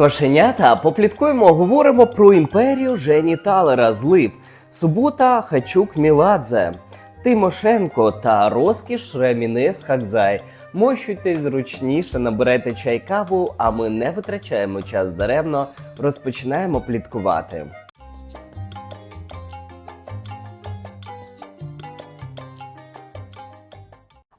Кошенята, попліткуємо, говоримо про імперію Жені Талера злив. Субота Хачук Міладзе, Тимошенко та розкіш Ремінес Хакзай. Мощуйтесь зручніше, набирайте чай каву, а ми не витрачаємо час даремно, розпочинаємо пліткувати.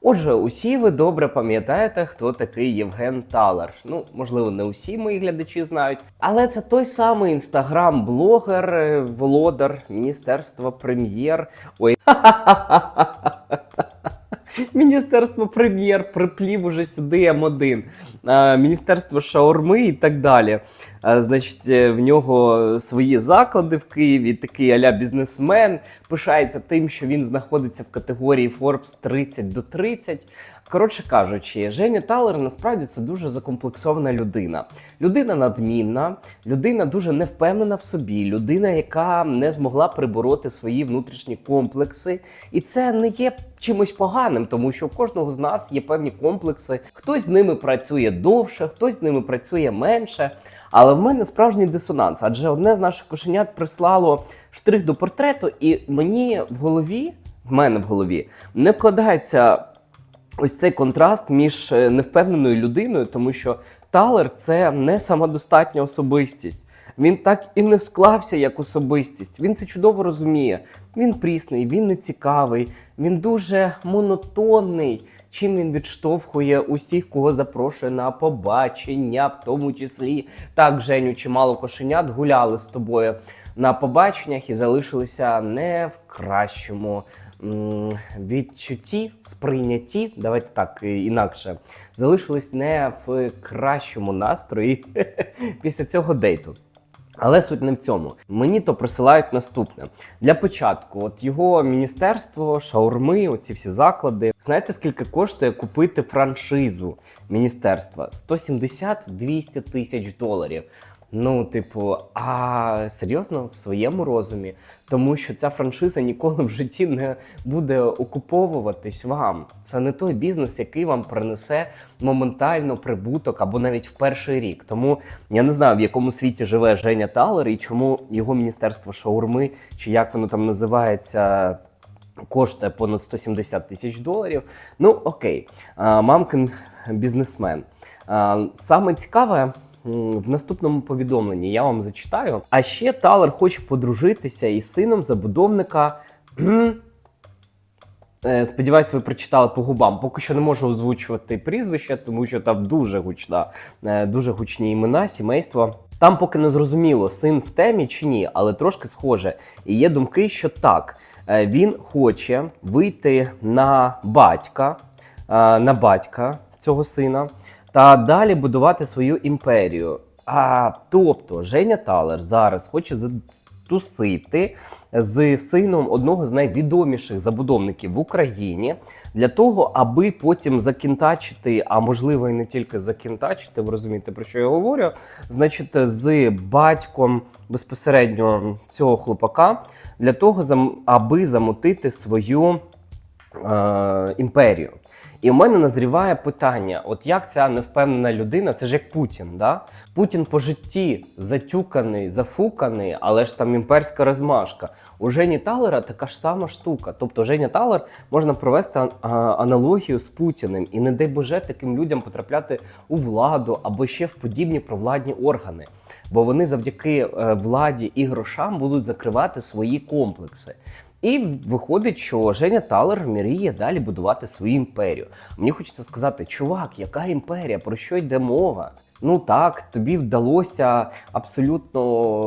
Отже, усі ви добре пам'ятаєте, хто такий Євген Талер. Ну, можливо, не усі мої глядачі знають, але це той самий інстаграм-блогер, е, володар Міністерства прем'єр. Ой. Міністерство прем'єр приплів уже сюди М1, Е, Міністерство шаурми і так далі. Е, Значить, е, в нього свої заклади в Києві, такий аля бізнесмен, пишається тим, що він знаходиться в категорії Forbes 30 до 30. Коротше кажучи, Женя Талер насправді це дуже закомплексована людина. Людина надмінна, людина дуже невпевнена в собі, людина, яка не змогла прибороти свої внутрішні комплекси. І це не є чимось поганим, тому що у кожного з нас є певні комплекси. Хтось з ними працює довше, хтось з ними працює менше. Але в мене справжній дисонанс, адже одне з наших кошенят прислало штрих до портрету, і мені в голові, в мене в голові, не вкладається ось цей контраст між е, невпевненою людиною, тому що Талер це не самодостатня особистість. Він так і не склався як особистість. Він це чудово розуміє. Він прісний, він не цікавий, він дуже монотонний. Чим він відштовхує усіх, кого запрошує на побачення, в тому числі так, Женю, чимало кошенят гуляли з тобою на побаченнях і залишилися не в кращому відчутті, сприйнятті, давайте так інакше, залишились не в кращому настрої після цього дейту. Але суть не в цьому. Мені то присилають наступне. Для початку, от його міністерство, шаурми, оці всі заклади. Знаєте, скільки коштує купити франшизу міністерства? 170-200 тисяч доларів. Ну, типу, а серйозно в своєму розумі, тому що ця франшиза ніколи в житті не буде окуповуватись вам. Це не той бізнес, який вам принесе моментально прибуток або навіть в перший рік. Тому я не знаю, в якому світі живе Женя Талер і чому його міністерство шаурми, чи як воно там називається. Коштує понад 170 тисяч доларів. Ну окей, мамкин бізнесмен. Саме цікаве в наступному повідомленні я вам зачитаю. А ще Талер хоче подружитися із сином забудовника. е, Сподіваюсь, ви прочитали по губам. Поки що не можу озвучувати прізвище, тому що там дуже гучна, е, дуже гучні імена, сімейство. Там поки не зрозуміло, син в темі чи ні, але трошки схоже. І є думки, що так. Е, Він хоче вийти на батька, на батька цього сина та далі будувати свою імперію. А тобто Женя Талер зараз хоче затусити з сином одного з найвідоміших забудовників в Україні для того, аби потім закінтачити, а можливо і не тільки закінтачити, ви розумієте про що я говорю. Значить, з батьком безпосередньо цього хлопака для того, аби замутити свою е, імперію. І в мене назріває питання: от як ця невпевнена людина, це ж як Путін, да? Путін по житті затюканий, зафуканий, але ж там імперська розмашка. У Жені Талера така ж сама штука. Тобто Женя Талер можна провести аналогію з Путіним, і не дай Боже таким людям потрапляти у владу або ще в подібні провладні органи. Бо вони завдяки е, владі і грошам будуть закривати свої комплекси. І виходить, що Женя Талер мріє далі будувати свою імперію. Мені хочеться сказати, чувак, яка імперія? Про що йде мова? Ну так, тобі вдалося абсолютно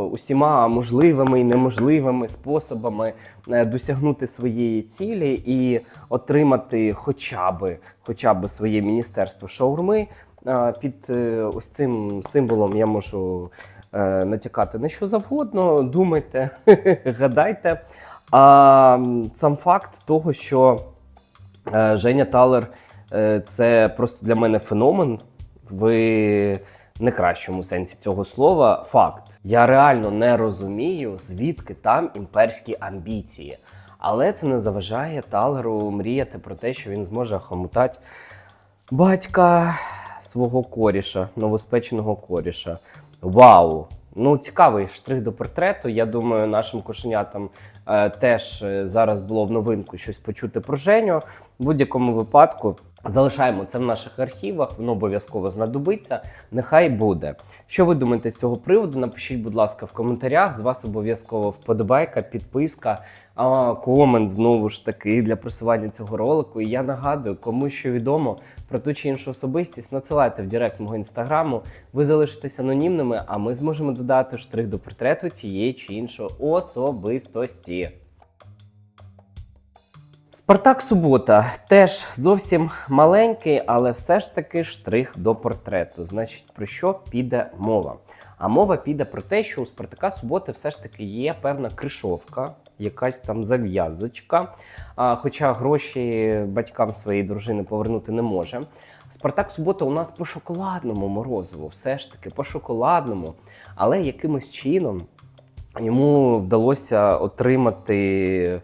усіма можливими і неможливими способами е, досягнути своєї цілі і отримати хоча би, хоча би своє міністерство шаурми. Е, Під е, ось цим символом я можу натякати на що завгодно. Думайте, гадайте. А сам факт того, що е, Женя Талер е, це просто для мене феномен в не кращому сенсі цього слова. Факт. Я реально не розумію, звідки там імперські амбіції. Але це не заважає Талеру мріяти про те, що він зможе хомутати батька свого коріша, новоспеченого коріша. Вау! Ну, цікавий штрих до портрету. Я думаю, нашим кошенятам теж е, зараз було в новинку щось почути про Женю. В будь-якому випадку залишаємо це в наших архівах, воно обов'язково знадобиться. Нехай буде. Що ви думаєте з цього приводу? Напишіть, будь ласка, в коментарях. З вас обов'язково вподобайка, підписка, а, комент знову ж таки для просування цього ролику. І я нагадую, кому що відомо про ту чи іншу особистість, надсилайте в директ мого інстаграму. Ви залишитесь анонімними, а ми зможемо додати штрих до портрету цієї чи іншої особистості. Спартак Субота теж зовсім маленький, але все ж таки штрих до портрету. Значить, про що піде мова? А мова піде про те, що у Спартака Суботи все ж таки є певна кришовка, якась там зав'язочка. Хоча гроші батькам своєї дружини повернути не може. Спартак Субота у нас по шоколадному морозиву, все ж таки по шоколадному, але якимось чином йому вдалося отримати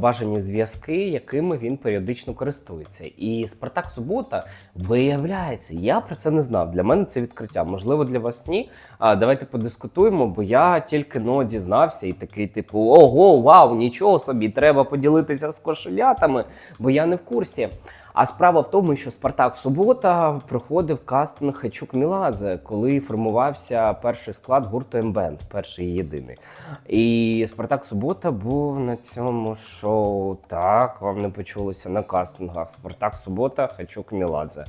бажані зв'язки, якими він періодично користується. І Спартак Субота виявляється, я про це не знав. Для мене це відкриття. Можливо, для вас ні. А давайте подискутуємо, бо я тільки но дізнався і такий, типу, ого, вау, нічого собі, треба поділитися з кошелятами, бо я не в курсі. А справа в тому, що Спартак Субота проходив кастинг Хачук Міладзе, коли формувався перший склад гурту Ембенд, перший єдиний. І Спартак Субота був на цьому шоу. Так, вам не почулося на кастингах. Спартак Субота, Хачук Міладзе.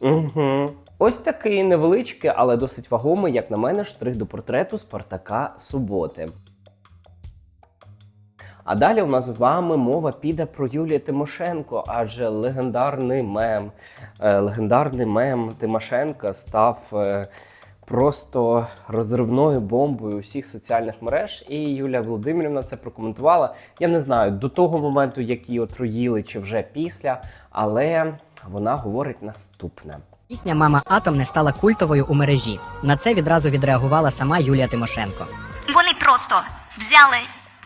Угу. Ось такий невеличкий, але досить вагомий, як на мене, штрих до портрету Спартака Суботи. А далі у нас з вами мова піде про Юлію Тимошенко, адже легендарний мем, е, легендарний мем Тимошенка став е, просто розривною бомбою усіх соціальних мереж. І Юлія Володимирівна це прокоментувала. Я не знаю до того моменту, як її отруїли, чи вже після, але вона говорить наступне. Пісня Мама Атом не стала культовою у мережі. На це відразу відреагувала сама Юлія Тимошенко. Вони просто взяли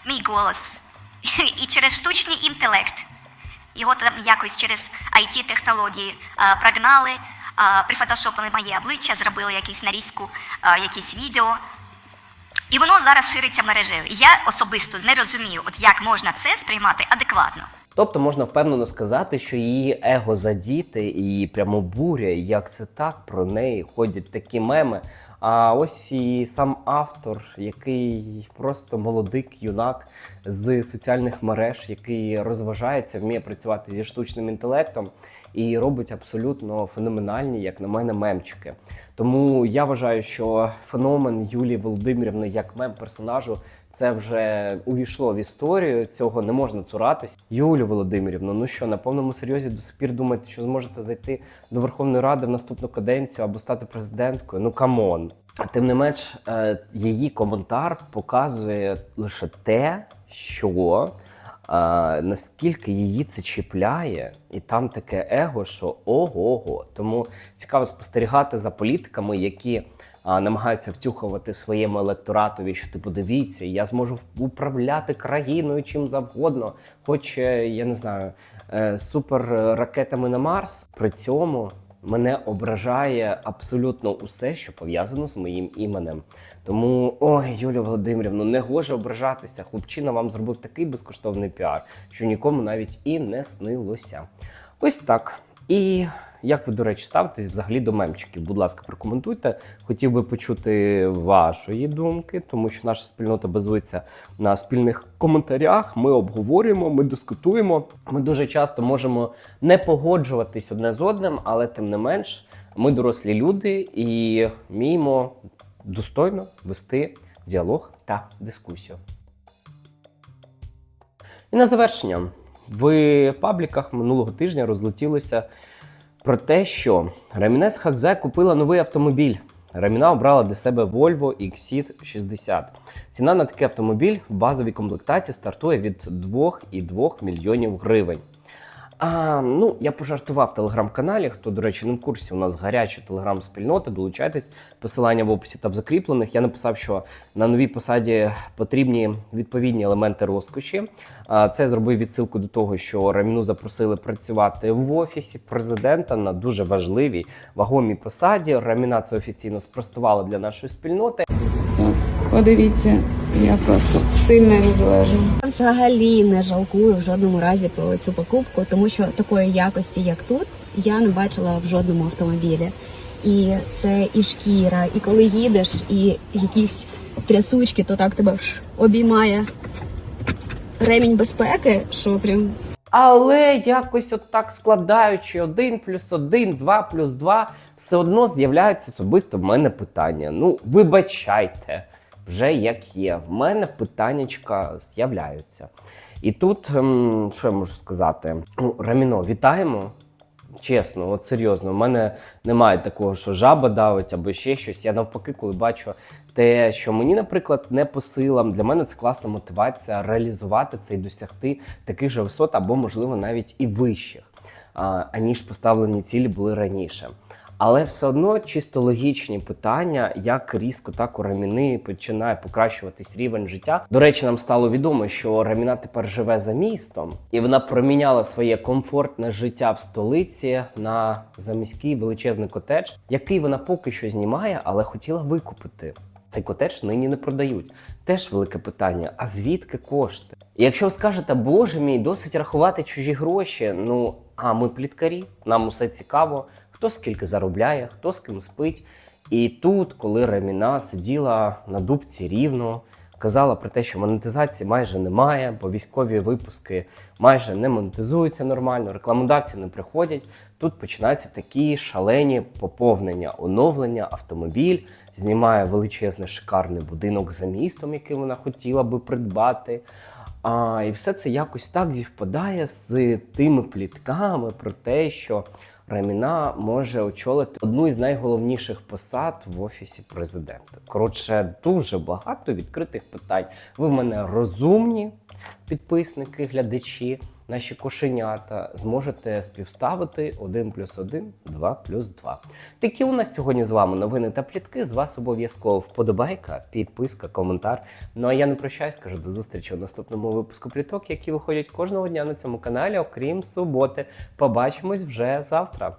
мій голос і через штучний інтелект його там якось через it технології прогнали, прифотошопили моє обличчя, зробили якусь нарізку, а, якесь відео. І воно зараз шириться мережею. Я особисто не розумію, от як можна це сприймати адекватно. Тобто можна впевнено сказати, що її его задіти і прямо буря, як це так про неї ходять такі меми. А ось і сам автор, який просто молодик, юнак з соціальних мереж, який розважається, вміє працювати зі штучним інтелектом і робить абсолютно феноменальні, як на мене, мемчики. Тому я вважаю, що феномен Юлії Володимирівни як мем-персонажу це вже увійшло в історію. Цього не можна цуратись. Юлю Володимирівну, ну що на повному серйозі до сих пір думаєте, що зможете зайти до Верховної Ради в наступну каденцію або стати президенткою? Ну камон. Тим не менш, е, її коментар показує лише те, що е, наскільки її це чіпляє, і там таке его, що ого-го. Тому цікаво спостерігати за політиками, які а, намагаються втюхувати своєму електоратові, що типу дивіться, я зможу управляти країною чим завгодно, хоч е, я не знаю, е, супер ракетами на Марс. При цьому мене ображає абсолютно усе, що пов'язано з моїм іменем. Тому ой, Юлія Володимирівна, не гоже ображатися. Хлопчина вам зробив такий безкоштовний піар, що нікому навіть і не снилося. Ось так. І як ви, до речі, ставитесь взагалі до мемчиків? Будь ласка, прокоментуйте. Хотів би почути вашої думки, тому що наша спільнота базується на спільних коментарях. Ми обговорюємо, ми дискутуємо. Ми дуже часто можемо не погоджуватись одне з одним, але тим не менш, ми дорослі люди і вміємо достойно вести діалог та дискусію. І на завершення в пабліках минулого тижня розлетілося про те, що Рамінес Хакзе купила новий автомобіль. Раміна обрала для себе Volvo XC60. Ціна на такий автомобіль в базовій комплектації стартує від 2,2 мільйонів гривень. А, ну, я пожартував в телеграм-каналі. Хто, до речі, не в курсі, у нас гаряча телеграм-спільнота. Долучайтесь. Посилання в описі та в закріплених. Я написав, що на новій посаді потрібні відповідні елементи розкоші. А, Це я зробив відсилку до того, що Раміну запросили працювати в офісі президента на дуже важливій вагомій посаді. Раміна це офіційно спростувала для нашої спільноти. Подивіться, я просто сильна і незалежна. Взагалі не жалкую в жодному разі про цю покупку, тому що такої якості, як тут, я не бачила в жодному автомобілі. І це і шкіра, і коли їдеш, і якісь трясучки, то так тебе ж обіймає ремінь безпеки, що прям Але якось от так складаючи один плюс один, два плюс два, все одно з'являється особисто в мене питання. Ну, вибачайте, вже як є. В мене питаннячка з'являються. І тут, ем, що я можу сказати? Ну, Раміно, вітаємо. Чесно, от серйозно, у мене немає такого, що жаба давить або ще щось. Я навпаки, коли бачу те, що мені, наприклад, не по силам, для мене це класна мотивація реалізувати це і досягти таких же висот, або, можливо, навіть і вищих, аніж поставлені цілі були раніше. Але все одно чисто логічні питання, як різко так у Раміни починає покращуватись рівень життя. До речі, нам стало відомо, що Раміна тепер живе за містом, і вона проміняла своє комфортне життя в столиці на заміський величезний котедж, який вона поки що знімає, але хотіла викупити. Цей котедж нині не продають. Теж велике питання: а звідки кошти? І якщо ви скажете, боже мій, досить рахувати чужі гроші. Ну а ми пліткарі, нам усе цікаво, хто скільки заробляє, хто з ким спить. І тут, коли Раміна сиділа на дубці рівно, казала про те, що монетизації майже немає, бо військові випуски майже не монетизуються нормально, рекламодавці не приходять. Тут починаються такі шалені поповнення, оновлення, автомобіль знімає величезний шикарний будинок за містом, який вона хотіла би придбати. А, і все це якось так зівпадає з тими плітками про те, що Раміна може очолити одну із найголовніших посад в офісі президента. Коротше, дуже багато відкритих питань. Ви в мене розумні підписники, глядачі, наші кошенята зможете співставити 1 плюс 1, 2 плюс 2. Такі у нас сьогодні з вами новини та плітки. З вас обов'язково вподобайка, підписка, коментар. Ну а я не прощаюсь, кажу до зустрічі у наступному випуску пліток, які виходять кожного дня на цьому каналі, окрім суботи. Побачимось вже завтра.